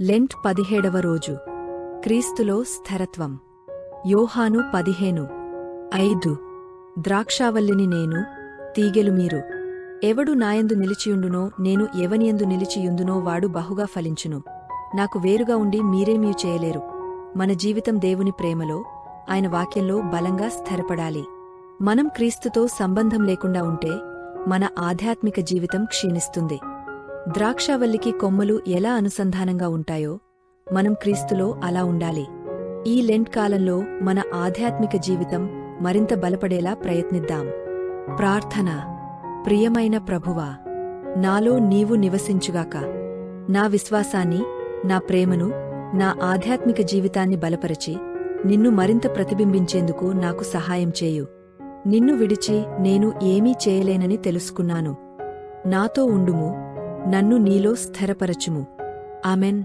Lent పదిహేడవ రోజు. క్రీస్తులో స్థిరత్వం. యోహాను పదిహేను ఐదు. ద్రాక్షావల్లిని నేను తీగెలు మీరు. ఎవడు నాయందు నిలిచియుండునో నేను ఎవనియందు నిలిచియుందునో వాడు బహుగా ఫలించును. నాకు వేరుగా ఉండి మీరేమీ చేయలేరు. మన జీవితం దేవుని ప్రేమలో ఆయన వాక్యంలో బలంగా స్థిరపడాలి. మనం క్రీస్తుతో సంబంధం లేకుండా ఉంటే మన ఆధ్యాత్మిక జీవితం క్షీణిస్తుంది. ద్రాక్షావల్లికి కొమ్మలు ఎలా అనుసంధానంగా ఉంటాయో మనం క్రీస్తులో అలా ఉండాలి. ఈ లెంట్ కాలంలో మన ఆధ్యాత్మిక జీవితం మరింత బలపడేలా ప్రయత్నిద్దాం. ప్రార్థన. ప్రియమైన ప్రభువా నాలో నీవు నివసించుగాక. నా విశ్వాసాన్ని నా ప్రేమను నా ఆధ్యాత్మిక జీవితాన్ని బలపరచి నిన్ను మరింత ప్రతిబింబించేందుకు నాకు సహాయం చేయు. నిన్ను విడిచి నేను ఏమీ చేయలేనని తెలుసుకున్నాను. నాతో ఉండుము నన్ను నీలో స్థిరపరచుము. ఆమెన్.